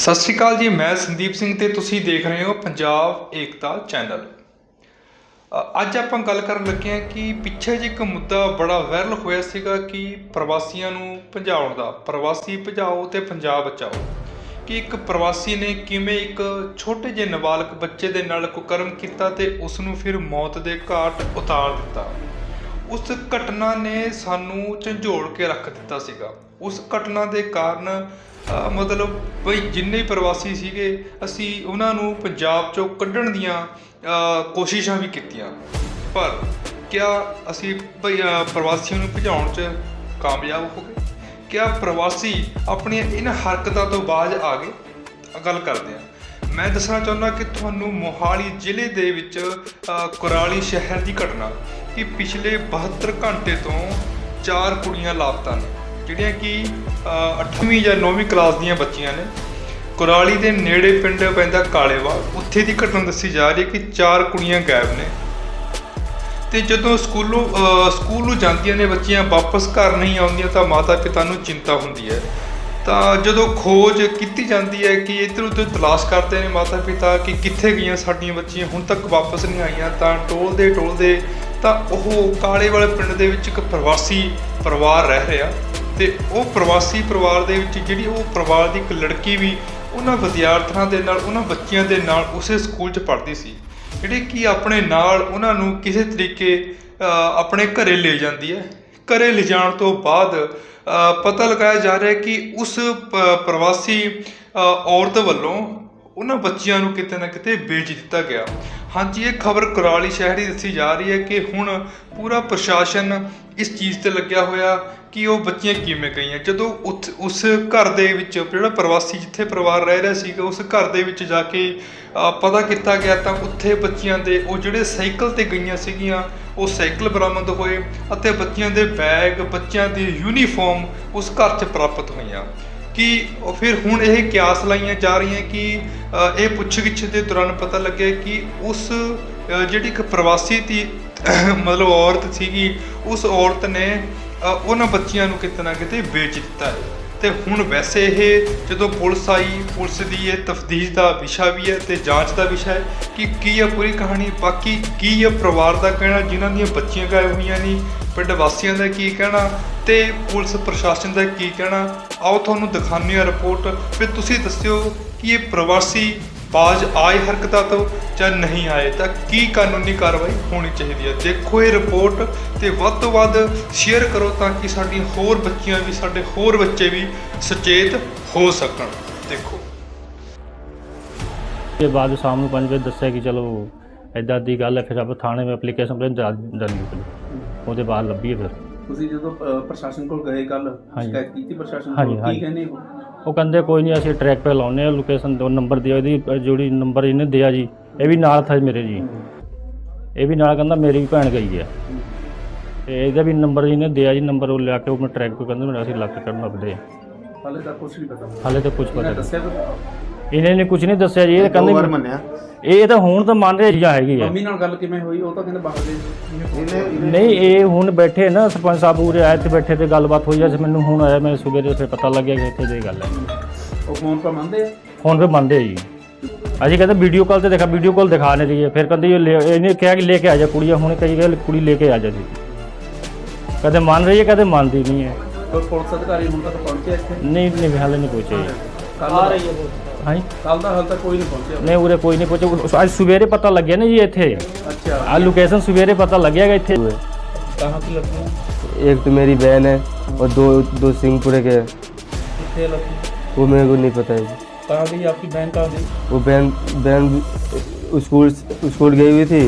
ਸਤਿ ਸ਼੍ਰੀ ਅਕਾਲ ਜੀ, ਮੈਂ ਸੰਦੀਪ ਸਿੰਘ ਤੇ ਤੁਸੀਂ ਦੇਖ ਰਹੇ ਹੋ ਪੰਜਾਬ ਏਕਤਾ ਚੈਨਲ। ਅੱਜ ਆਪਾਂ ਗੱਲ ਕਰਨ ਲੱਗੇ ਹਾਂ ਕਿ ਪਿੱਛੇ ਜਿਹੇ ਇੱਕ ਮੁੱਦਾ ਬੜਾ ਵਾਇਰਲ ਹੋਇਆ ਸੀਗਾ ਕਿ ਪ੍ਰਵਾਸੀਆਂ ਨੂੰ ਭਜਾਉਣ ਦਾ, ਪ੍ਰਵਾਸੀ ਭਜਾਓ ਤੇ ਪੰਜਾਬ ਬਚਾਓ। ਕਿ ਇੱਕ ਪ੍ਰਵਾਸੀ ਨੇ ਕਿਵੇਂ ਇੱਕ ਛੋਟੇ ਜਿਹੇ ਨਾਬਾਲਗ ਬੱਚੇ ਦੇ ਨਾਲ ਕੁਕਰਮ ਕੀਤਾ ਤੇ ਉਸ ਨੂੰ ਫਿਰ ਮੌਤ ਦੇ ਘਾਟ ਉਤਾਰ ਦਿੱਤਾ। ਉਸ ਘਟਨਾ ਨੇ ਸਾਨੂੰ ਝੰਜੋੜ ਕੇ ਰੱਖ ਦਿੱਤਾ ਸੀਗਾ। ਉਸ ਘਟਨਾ ਦੇ ਕਾਰਨ ਮਤਲਬ ਬਈ ਜਿੰਨੇ ਪ੍ਰਵਾਸੀ ਸੀਗੇ, ਅਸੀਂ ਉਹਨਾਂ ਨੂੰ ਪੰਜਾਬ ਚੋਂ ਕੱਢਣ ਦੀਆਂ ਕੋਸ਼ਿਸ਼ਾਂ ਵੀ ਕੀਤੀਆਂ। ਪਰ ਕਿਆ ਅਸੀਂ ਭਈ ਪ੍ਰਵਾਸੀਆਂ ਨੂੰ ਭਜਾਉਣ 'ਚ ਕਾਮਯਾਬ ਹੋ ਗਏ? ਕਿਆ ਪ੍ਰਵਾਸੀ ਆਪਣੀਆਂ ਇਹਨਾਂ ਹਰਕਤਾਂ ਤੋਂ ਬਾਜ ਆ ਗਏ? ਗੱਲ ਕਰਦੇ ਹਾਂ। ਮੈਂ ਦੱਸਣਾ ਚਾਹੁੰਦਾ ਕਿ ਤੁਹਾਨੂੰ ਮੋਹਾਲੀ ਜ਼ਿਲ੍ਹੇ ਦੇ ਵਿੱਚ ਕੁਰਾਲੀ ਸ਼ਹਿਰ ਦੀ ਘਟਨਾ ਕਿ ਪਿਛਲੇ 72 ਘੰਟੇ ਤੋਂ ਚਾਰ ਕੁੜੀਆਂ ਲਾਪਤਾ ਨੇ। ਜਿਹੜੀਆਂ ਕਿ 8ਵੀਂ ਜਾਂ 9ਵੀਂ ਕਲਾਸ ਦੀਆਂ ਬੱਚੀਆਂ ਨੇ। ਕੁਰਾਲੀ ਦੇ ਨੇੜੇ ਪਿੰਡ ਪੈਂਦਾ ਕਾਲੇਵਾਲ। ਉੱਥੇ ਦੀ ਘਟਨਾ ਦੱਸੀ ਜਾ ਰਹੀ ਹੈ ਕਿ ਚਾਰ ਕੁੜੀਆਂ ਗਾਇਬ ਨੇ। ਤੇ ਜਦੋਂ ਸਕੂਲੋਂ, ਅਹ, ਸਕੂਲ ਨੂੰ ਜਾਂਦੀਆਂ ਨੇ ਬੱਚੀਆਂ, ਵਾਪਸ ਘਰ ਨਹੀਂ ਆਉਂਦੀਆਂ, ਤਾਂ ਮਾਤਾ ਪਿਤਾ ਨੂੰ ਚਿੰਤਾ ਹੁੰਦੀ ਹੈ। ਤਾਂ ਜਦੋਂ ਖੋਜ ਕੀਤੀ ਜਾਂਦੀ ਹੈ ਕਿ ਇੱਧਰ ਉੱਧਰ ਤਲਾਸ਼ ਕਰਦੇ ਨੇ ਮਾਤਾ ਪਿਤਾ ਕਿ ਕਿੱਥੇ ਗਈਆਂ ਸਾਡੀਆਂ ਬੱਚੀਆਂ, ਹੁਣ ਤੱਕ ਵਾਪਸ ਨਹੀਂ ਆਈਆਂ, ਤਾਂ ਟੋਲਦੇ ਟੋਲਦੇ ਤਾਂ ਉਹ ਕਾਲੇ ਵਾਲੇ ਪਿੰਡ ਦੇ ਵਿੱਚ ਇੱਕ ਪ੍ਰਵਾਸੀ ਪਰਿਵਾਰ ਰਹਿ ਰਿਹਾ। ਤੇ ਉਹ ਪ੍ਰਵਾਸੀ ਪਰਿਵਾਰ ਦੇ ਵਿੱਚ ਜਿਹੜੀ ਉਹ ਪਰਿਵਾਰ ਦੀ ਇੱਕ ਲੜਕੀ ਵੀ ਉਹਨਾਂ ਵਿਦਿਆਰਥੀਆਂ ਦੇ ਨਾਲ, ਉਹਨਾਂ ਬੱਚਿਆਂ ਦੇ ਨਾਲ ਉਸੇ ਸਕੂਲ 'ਚ ਪੜ੍ਹਦੀ ਸੀ। ਜਿਹੜੇ ਕਿ ਆਪਣੇ ਨਾਲ ਉਹਨਾਂ ਨੂੰ ਕਿਸੇ ਤਰੀਕੇ ਆਪਣੇ ਘਰੇ ਲੈ ਜਾਂਦੀ ਹੈ। ਘਰੇ ਲਿਜਾਣ ਤੋਂ ਬਾਅਦ ਪਤਾ ਲਗਾਇਆ ਜਾ ਰਿਹਾ ਕਿ ਉਸ ਪ- ਪ੍ਰਵਾਸੀ ਔਰਤ ਵੱਲੋਂ ਉਹਨਾਂ ਬੱਚਿਆਂ ਨੂੰ ਕਿਤੇ ਨਾ ਕਿਤੇ ਵੇਚ ਦਿੱਤਾ ਗਿਆ। ਹਾਂਜੀ, ਇਹ ਖਬਰ ਕੁਰਾਲੀ ਸ਼ਹਿਰ ਦੀ ਦੱਸੀ ਜਾ ਰਹੀ ਹੈ ਕਿ ਹੁਣ ਪੂਰਾ ਪ੍ਰਸ਼ਾਸਨ ਇਸ ਚੀਜ਼ ਤੇ ਲੱਗਿਆ ਹੋਇਆ ਕਿ ਉਹ ਬੱਚੀਆਂ ਕਿਵੇਂ ਗਈਆਂ? ਜਦੋਂ ਉਥ- ਉਸ ਘਰ ਦੇ ਵਿੱਚ ਜਿਹੜਾ ਪ੍ਰਵਾਸੀ ਜਿੱਥੇ ਪਰਿਵਾਰ ਰਹਿ ਰਿਹਾ ਸੀਗਾ, ਉਸ ਘਰ ਦੇ ਵਿੱਚ ਜਾ ਕੇ ਪਤਾ ਕੀਤਾ ਗਿਆ ਤਾਂ ਉੱਥੇ ਬੱਚੀਆਂ ਦੇ, ਉਹ ਜਿਹੜੇ ਸਾਈਕਲ ਤੇ ਗਈਆਂ ਸੀਗੀਆਂ, ਉਹ ਸਾਈਕਲ ਬਰਾਮਦ ਹੋਏ ਅਤੇ ਬੱਚਿਆਂ ਦੇ ਬੈਗ, ਬੱਚਿਆਂ ਦੀ ਯੂਨੀਫਾਰਮ ਉਸ ਘਰ 'ਚ ਪ੍ਰਾਪਤ ਹੋਈਆਂ। ਕਿ ਫਿਰ ਹੁਣ ਇਹ ਕਿਆਸ ਲਾਈਆਂ ਜਾ ਰਹੀਆਂ ਕਿ ਇਹ ਪੁੱਛਗਿੱਛ ਦੇ ਦੌਰਾਨ ਪਤਾ ਲੱਗਿਆ ਕਿ ਉਸ ਜਿਹੜੀ ਇੱਕ ਪ੍ਰਵਾਸੀ ਦੀ ਮਤਲਬ ਔਰਤ ਸੀਗੀ, ਉਸ ਔਰਤ ਨੇ ਉਹਨਾਂ ਬੱਚਿਆਂ ਨੂੰ ਕਿਤੇ ਨਾ ਕਿਤੇ ਵੇਚ ਦਿੱਤਾ ਹੈ। ਤੇ ਹੁਣ ਵੈਸੇ ਇਹ ਜਦੋਂ ਪੁਲਿਸ ਆਈ, ਪੁਲਿਸ ਦੀ ਇਹ ਤਫਤੀਸ਼ ਦਾ ਵਿਸ਼ਾ ਵੀ ਹੈ ਤੇ ਜਾਂਚ ਦਾ ਵਿਸ਼ਾ ਹੈ ਕਿ ਕੀ ਹੈ ਪੂਰੀ ਕਹਾਣੀ, ਬਾਕੀ ਕੀ ਹੈ ਪਰਿਵਾਰ ਦਾ ਕਹਿਣਾ, ਜਿਨ੍ਹਾਂ ਦੀਆਂ ਬੱਚੀਆਂ ਗਾਇਬ ਹੋਈਆਂ ਨਹੀਂ ਪਿੰਡ ਵਾਸੀਆਂ ਦਾ ਕੀ ਕਹਿਣਾ ਤੇ ਪੁਲਿਸ ਪ੍ਰਸ਼ਾਸਨ ਦਾ ਕੀ ਕਹਿਣਾ? ਆਓ ਤੁਹਾਨੂੰ ਦਿਖਾਉਂਦੇ ਹਾਂ ਰਿਪੋਰਟ ਫਿਰ ਤੁਸੀਂ ਦੱਸਿਓ ਕਿ ਇਹ ਪ੍ਰਵਾਸੀ ਬਾਜ ਆਏ ਹਰਕਤਾਂ ਤੋਂ ਜਾਂ ਨਹੀਂ ਆਏ? ਤਾਂ ਕੀ ਕਾਨੂੰਨੀ ਕਾਰਵਾਈ ਹੋਣੀ ਚਾਹੀਦੀ ਹੈ? ਦੇਖੋ ਇਹ ਰਿਪੋਰਟ ਤੇ ਵੱਧ ਤੋਂ ਵੱਧ ਸ਼ੇਅਰ ਕਰੋ ਤਾਂ ਕਿ ਸਾਡੀਆਂ ਹੋਰ ਬੱਚੀਆਂ ਵੀ, ਸਾਡੇ ਹੋਰ ਬੱਚੇ ਵੀ ਸੁਚੇਤ ਹੋ ਸਕਣ। ਦੇਖੋ। ਤੇ ਬਾਅਦ ਸ਼ਾਮ ਨੂੰ 5 ਵਜੇ ਦੱਸਿਆ ਕਿ ਚਲੋ ਐਦਾਂ ਦੀ ਗੱਲ ਹੈ, ਫਿਰ ਆਪਾਂ ਥਾਣੇ ਵਿੱਚ ਐਪਲੀਕੇਸ਼ਨ ਪਲੇ ਡਨ ਨਿਕਲੀ ਉਹਦੇ ਬਾਅਦ ਲੱਭੀ ਹੈ ਫਿਰ। ਤੁਸੀਂ ਜਦੋਂ ਅ, ਪ੍ਰਸ਼ਾਸਨ ਕੋਲ ਗਏ ਕੱਲ ਹਾਂਜੀ। ਸ਼ਿਕਾਇਤ ਕੀਤੀ ਪ੍ਰਸ਼ਾਸਨ ਹਾਂਜੀ, ਕੋਲ? ਕੀ ਹਾਂਜੀ। ਕਹਿੰਦੇ ਹੋ? ਉਹ ਕਹਿੰਦੇ ਕੋਈ ਨਹੀਂ ਅਸੀਂ ਟਰੈਕ ਤੇ ਲਾਉਨੇ ਆ ਲੋਕੇਸ਼ਨ ਦੋ ਨੰਬਰ ਦਿਓ ਇਹਦੀ ਅ, ਜਿਹੜੀ ਨੰਬਰ ਇਹਨੇ ਦਿਆ ਜੀ ਇਹ ਵੀ ਨਾਲ ਥਾ ਮੇਰੇ ਜੀ। ਇਹ ਵੀ ਨਾਲ ਕਹਿੰਦਾ ਮੇਰੀ ਵੀ ਭੈਣ ਗਈ ਹੈ ਤੇ ਇਹਦਾ ਵੀ ਨੰਬਰ ਇਹਨੇ ਦਿਆ ਜੀ ਨੰਬਰ ਉਹ ਲਿਆ ਕੇ ਉਹ ਟਰੈਕ ਤੋਂ ਕਹਿੰਦੇ ਮੇਰਾ ਅਸੀਂ ਲੱਕ ਕੱਢਣ ਲੱਭਦੇ ਆ। ਹਾਲੇ ਤੱਕ ਕੁਝ ਨਹੀਂ ਪਤਾ। ਹਾਲੇ ਤਾਂ ਕੁਝ ਪਤਾ ਇਹਨਾਂ ਨਹੀਂ। ਦੱਸਿਆ ਵੀ ਇਹਨੇ ਨੇ ਕੁਝ ਨਹੀਂ ਦੱਸਿਆ ਜੀ ਇਹ ਦੋ ਵਾਰ ਕਹਿੰਦੇ ਮੰਨਿਆ। ਇਹ ਤਾਂ ਹੁਣ ਤਾਂ ਮੰਨ ਰਿਹਾ ਜੀ ਹੈਗੀ ਹੈ ਮੰਮੀ ਨਾਲ ਗੱਲ ਕਿਵੇਂ ਹੋਈ? ਉਹ ਤਾਂ ਕਹਿੰਦੇ ਬਾਹਰ ਦੇ ਇਹਨੇ ਨਹੀਂ ਇਹ ਹੁਣ ਬੈਠੇ ਨਾ ਸਰਪੰਚ ਸਾਹਿਬ ਉਰੇ ਆਏ ਤੇ ਬੈਠੇ ਤੇ ਗੱਲਬਾਤ ਹੋਈ ਐ ਮੈਨੂੰ ਹੁਣ ਆਇਆ ਮੈਂ ਸਵੇਰੇ ਫਿਰ ਪਤਾ ਲੱਗਿਆ ਕਿ ਇੱਥੇ ਦੀ ਗੱਲ ਹੈ। ਉਹ ਫੋਨ ਪਰ ਮੰਨਦੇ ਆ? ਹੁਣ ਫਿਰ ਮੰਨਦੇ ਆ ਜੀ। ਅਜੇ ਕਹਿੰਦੇ ਵੀਡੀਓ ਕਾਲ ਤੇ ਦੇਖਾ ਵੀਡੀਓ ਕਾਲ ਦਿਖਾ ਨਹੀਂ ਰਹੀ ਹੈ। ਫਿਰ ਕਹਿੰਦੇ ਇਹ ਲੈ- ਇਹਨੇ ਕਿਹਾ ਕਿ ਲੈ ਕੇ ਆ ਜਾ ਕੁੜੀਆਂ ਹੁਣ ਕਹੀ ਗਏ ਕੁੜੀ ਲੈ ਕੇ ਆ ਜਾ ਜੀ। ਕਦੇ ਮੰਨ ਰਹੀ ਹੈ ਕਦੇ ਮੰਨਦੀ ਨਹੀਂ ਹੈ। ਕੋਈ ਪੁਲਿਸ ਅਧਿਕਾਰੀ ਹੁਣ ਤੱਕ ਪਹੁੰਚਿਆ ਇੱਥੇ? ਨਹੀਂ ਨਹੀਂ ਹਾਲੇ ਨਹੀਂ ਪਹੁੰਚੇ। ਜੀ ਕੱਲ ਆ ਰਹੀ ਹੈ। नहीं उरे कोई नहीं पहुँचे। आज सवेरे पता लग गया ना ये थे अच्छा। आज लोकेशन सवेरे पता लग गया गए थे कहाँ एक तो मेरी बहन है और दो दो सिंहपुरे के वो मेरे को नहीं पता है कहाँ गई आपकी बहन कहाँ गई? वो बहन बहन स्कूल स्कूल गई हुई थी।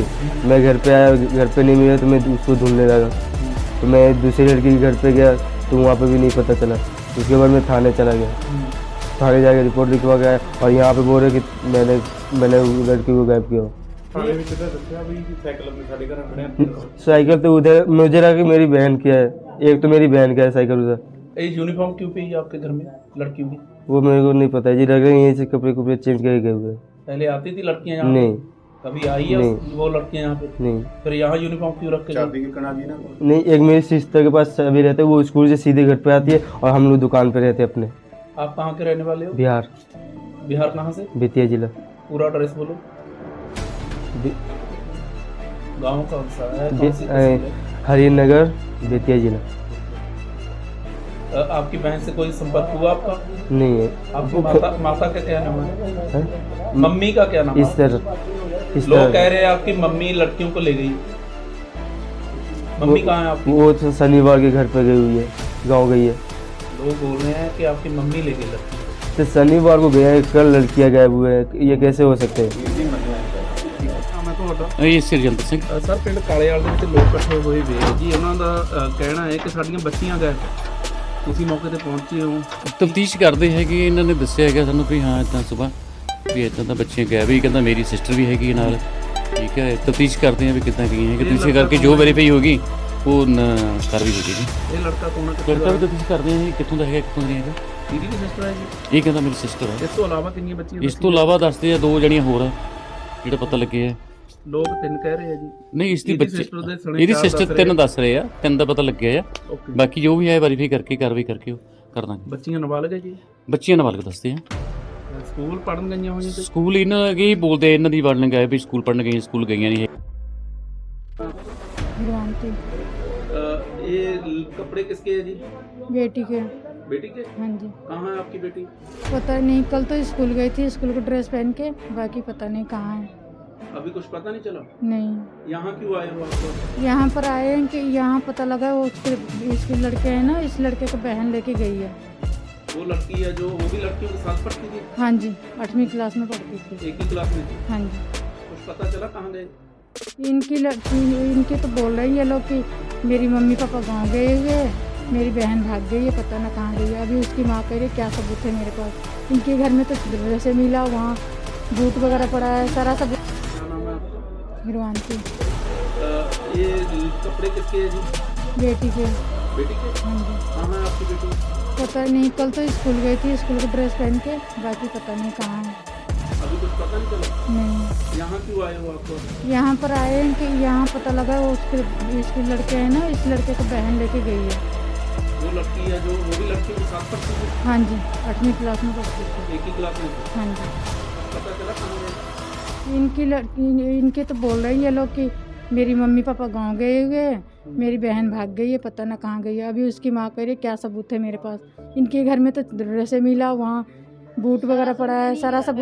मैं घर पे आया घर पे नहीं मिला तो मैं उसको ढूँढने लगा। तो मैं दूसरी लड़की के घर पे गया तो वहाँ पे भी नहीं पता चला। उसके बाद मैं थाने चला गया। हम्म। थाने जाके रिपोर्ट लिखवा गया और यहाँ पे बोल रहे कि मैंने मैंने लड़की को गैप किया। साइकिल तो उधर मुझे लगा कि मेरी बहन की है। एक तो मेरी बहन का है साइकिल उधर। यूनिफॉर्म क्यों पे आपके घर में लड़की की वो मेरे को नहीं पता जी लग रही यहीं से कपड़े कपड़े चेंज करके गए हुए। पहले आती थी लड़कियाँ यहाँ नहीं। कभी आई है वो लड़कियाँ यहाँ पे? नहीं। फिर यहाँ यूनिफॉर्म क्यों रख? के नहीं एक मेरी सिस्टर के पास अभी रहते वो स्कूल से सीधे घर पे आती है और हम लोग दुकान पे रहते अपने। आप कहाँ के रहने वाले हो? बिहार। बिहार कहाँ से? बेतिया जिला। पूरा एड्रेस बोलो। गाँव कौन सा है? कौन सी तहसील है? हरिनगर बेतिया जिला। अ, आपकी बहन से कोई संपर्क हुआ आपका? नहीं है। आपकी माता माता का क्या नाम है? हैं? मम्मी का क्या नाम इस है तरह। इस लोग कह तरह रहे हैं आपकी मम्मी लड़कियों को ले गई। मम्मी कहाँ है आपकी? वो तो शनिवार के घर पे गई हुई है। गाँव गई है। लोग बोल रहे हैं कि आपकी मम्मी ले गई लड़की तो शनिवार को गया है कल लड़कियां गायब हुए हैं ये कैसे हो सकते हैं ਮੈਂ ਤੁਹਾਡਾ ਇਹ ਸਿਰਜੰਤ ਸਿੰਘ ਅ, ਸਰ ਪਿੰਡ ਕਾਲੇਵਾਲ ਦੇ ਵਿੱਚ ਲੋਕ ਇਕੱਠੇ ਹੋਏ ਵੇ ਆ ਜੀ ਉਹਨਾਂ ਦਾ ਅ, ਕਹਿਣਾ ਹੈ ਕਿ ਸਾਡੀਆਂ ਬੱਚੀਆਂ ਗਏ ਤੁਸੀਂ ਮੌਕੇ ਤੇ ਪਹੁੰਚੇ ਹੋ ਤਫਤੀਸ਼ ਕਰਦੇ ਹੈਗੇ ਇਹਨਾਂ ਨੇ ਦੱਸਿਆ ਹੈਗਾ ਸਾਨੂੰ ਵੀ ਹਾਂ ਇਦਾਂ ਸਵੇਰ ਵੀ ਇਦਾਂ ਦਾ ਬੱਚੇ ਗਏ ਵੀ ਕਹਿੰਦਾ ਮੇਰੀ ਸਿਸਟਰ ਵੀ ਹੈਗੀ ਹੈ ਨਾਲ ਠੀਕ ਹੈ ਤਫਤੀਸ਼ ਕਰਦੇ ਆ ਵੀ ਕਿੱਦਾਂ ਗਈਆਂ ਹੈ ਕਿ ਤੁਸੀਂ ਕਰਕੇ ਜੋ ਵੈਰੀਫਾਈ ਹੋਗੀ ਉਹ ਕਰ ਵੀ ਦਿੱਤੀ ਜੀ ਇਹ ਲੜਕਾ ਕੌਣ ਹੈ ਕਿੱਥੋਂ ਲੜਕਾ ਤੁਸੀਂ ਕਰਦੇ ਆ ਕਿੱਥੋਂ ਦਾ ਹੈਗਾ ਕਿੱਥੋਂ ਨਹੀਂ ਹੈਗਾ ਇਹਦੀ ਵੀ ਸਿਸਟਰ ਹੈ ਜੀ ਇਹ ਕਹਿੰਦਾ ਮੇਰੀ ਸਿਸਟਰ ਹੈ ਇਸ ਤੋਂ ਇਲਾਵਾ ਕਿੰਨੀਆਂ ਬੱਚੀਆਂ ਇਸ ਤੋਂ ਇਲਾਵਾ ਦੱਸਦੇ ਆ ਦੋ ਜਣੀਆਂ ਹੋਰ ਆ ਜਿਹੜਾ ਪਤਾ ਲੱਗੇ ਆ ਲੋਕ ਤਿੰਨ ਕਹਿ ਰਹੇ ਆ ਜੀ ਨਹੀਂ ਇਸ ਦੀ ਇਹਦੀ ਇਹਦੀ ਸਿਸਟਰ ਤਿੰਨ ਦੱਸ ਰਹੇ ਆ ਤਿੰਨ ਦਾ ਪਤਾ ਲੱਗਿਆ ਆ ਬਾਕੀ ਜੋ ਵੀ ਹੈ ਵੈਰੀਫਾਈ ਕਰਕੇ ਕਾਰਵਾਈ ਕਰਕੇ ਕਰ ਦਾਂਗੇ ਬੱਚੀਆਂ ਨਾਬਾਲਗ ਹੈ ਜੀ ਬੱਚਿਆਂ ਨਾਲ ਬਾਲਕ ਦੱਸਦੇ ਆ ਸਕੂਲ ਪੜਨ ਗਈਆਂ ਹੋਈਆਂ ਤੇ ਸਕੂਲ ਇਹਨਾਂ ਦੇ ਕੀ ਬੋਲਦੇ ਇਹਨਾਂ ਦੀ ਵੜਨ ਗਏ ਵੀ ਸਕੂਲ ਪੜਨ ਗਈਆਂ ਸਕੂਲ ਗਈਆਂ ਨਹੀਂ ਇਹ। ਗੁਰਵੰਤੀ ये कपड़े किसके है जी? बेटी के। बेटी के? हाँ जी। कहाँ है आपकी बेटी? पता नहीं कल तो स्कूल गई थी स्कूल को ड्रेस पहन के बाकी पता नहीं कहाँ है। अभी कुछ पता नहीं चला? नहीं। यहाँ क्यों आए हो आप यहाँ पर आए हैं कि यहाँ पता लगा वो उसके इसके लड़के हैं ना इस लड़के को बहन लेके गई है। वो लड़की है जो वो भी लड़कियों के साथ पढ़ती थी? हाँ जी आठवीं क्लास में पढ़ती थी। एक ही क्लास में? थी हाँ जी। कुछ पता चला कहाँ गए? इनकी लड़की इनके तो बोल रही है लोग कि मेरी मम्मी पापा गाँव गए हुए मेरी बहन भाग गई है पता ना कहाँ गई है। अभी उसकी माँ कह रही है क्या सबूत है मेरे पास? इनके घर में तो ड्रेसे मिला वहाँ बूट वगैरह पड़ा है सारा सब क्या नाम है आपका गिरवानती अ, ये कपड़े किसके है जी? बेटी के। बेटी के? हाँ जी। कहाँ है आपकी बेटी? पता नहीं कल तो स्कूल गई थी स्कूल का ड्रेस पहन के बाकी पता नहीं कहाँ है। अभी कुछ पता नहीं चला? नहीं। यहाँ क्यों आए हो आप यहाँ पर आए हैं कि यहाँ पता लगा वो उसके इसके लड़के हैं ना इस लड़के को बहन लेके गई है। वो लड़की है जो वो भी लड़कियों के साथ पढ़ती थी हाँ जी आठवीं क्लास में पढ़ती थी एक ही क्लास में? हाँ जी। पता चला कहाँ गए? इनकी लड़की इनके तो बोल रही है लोग कि मेरी मम्मी पापा गाँव गए हुए हैं मेरी बहन भाग गई है पता ना कहाँ गई है। अभी उसकी माँ कह रही है क्या सबूत है मेरे पास? इनके घर में तो ड्रेसे मिला वहाँ बूट वगैरह पड़ा है सारा सब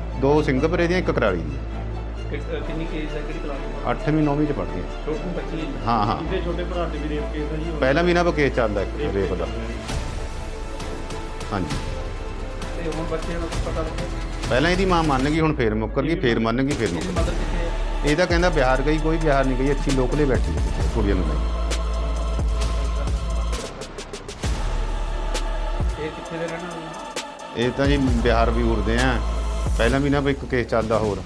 ਦੋ ਸਿੰਘਪੁਰੇ ਦੀਆਂ ਇੱਕ ਕਰਾਲੀ ਦੀ ਕਿ- ਕਿੰਨੀ ਕੇਸ ਹੈ ਕਿਹੜੀ ਕਲਾਸ 8ਵੀਂ 9ਵੀਂ ਚ ਪੜ੍ਹਦੀਆਂ ਛੋਟੂ ਬੱਚੀ ਹੈ। ਹਾਂ ਹਾਂ। ਛੋਟੇ ਭਰਾ ਦੇ ਵੀ ਰੇਪ ਕੇਸ ਹੈ ਜੀ? ਪਹਿਲਾਂ ਵੀ ਇਹਨਾਂ ਕੋਲ ਕੇਸ ਚੱਲਦਾ ਇੱਕ ਰੇਪ ਦਾ। ਹਾਂਜੀ। ਤੇ ਹੁਣ ਬੱਚਿਆਂ ਨੂੰ ਪਤਾ ਲੱਗਿਆ? ਪਹਿਲਾਂ ਇਹਦੀ ਮਾਂ ਮੰਨ ਗਈ ਹੁਣ ਫੇਰ ਮੁੱਕਰ ਗਈ ਫੇਰ ਮੰਨ ਗਈ ਫੇਰ ਇਹਦੀ ਮੁੱਕਰ ਮਦਰ ਕਿੱਥੇ ਹੈ? ਗਈ। ਇਹ ਤਾਂ ਕਹਿੰਦਾ ਬਿਹਾਰ ਗਈ ਕੋਈ ਬਿਹਾਰ ਨਹੀਂ ਗਈ ਅੱਛੀ ਲੋਕਲੇ ਬੈਠੀ ਹੈ ਕੁੜੀਆਂ ਨੂੰ ਇਹ ਕਿੱਥੇ ਦੇ ਰਹਿਣ ਨੇ? ਇਹ ਤਾਂ ਜੀ ਬਿਹਾਰ ਵੀ ਉੜਦੇ ਆ। ਪਹਿਲਾਂ ਵੀ ਨਾ ਇੱਕ ਕੇਸ ਚੱਲਦਾ ਹੋਰ।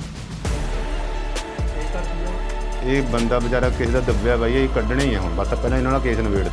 ਇਹ ਬੰਦਾ ਵਿਚਾਰਾ ਕਿਸੇ ਦਾ ਦੱਬਿਆ ਬਾਈ, ਇਹ ਕੱਢਣਾ ਹੀ ਆ ਹੁਣ, ਬਸ ਪਹਿਲਾਂ ਇਹਨਾਂ ਨਾਲ ਕੇਸ ਨਿਬੇੜ।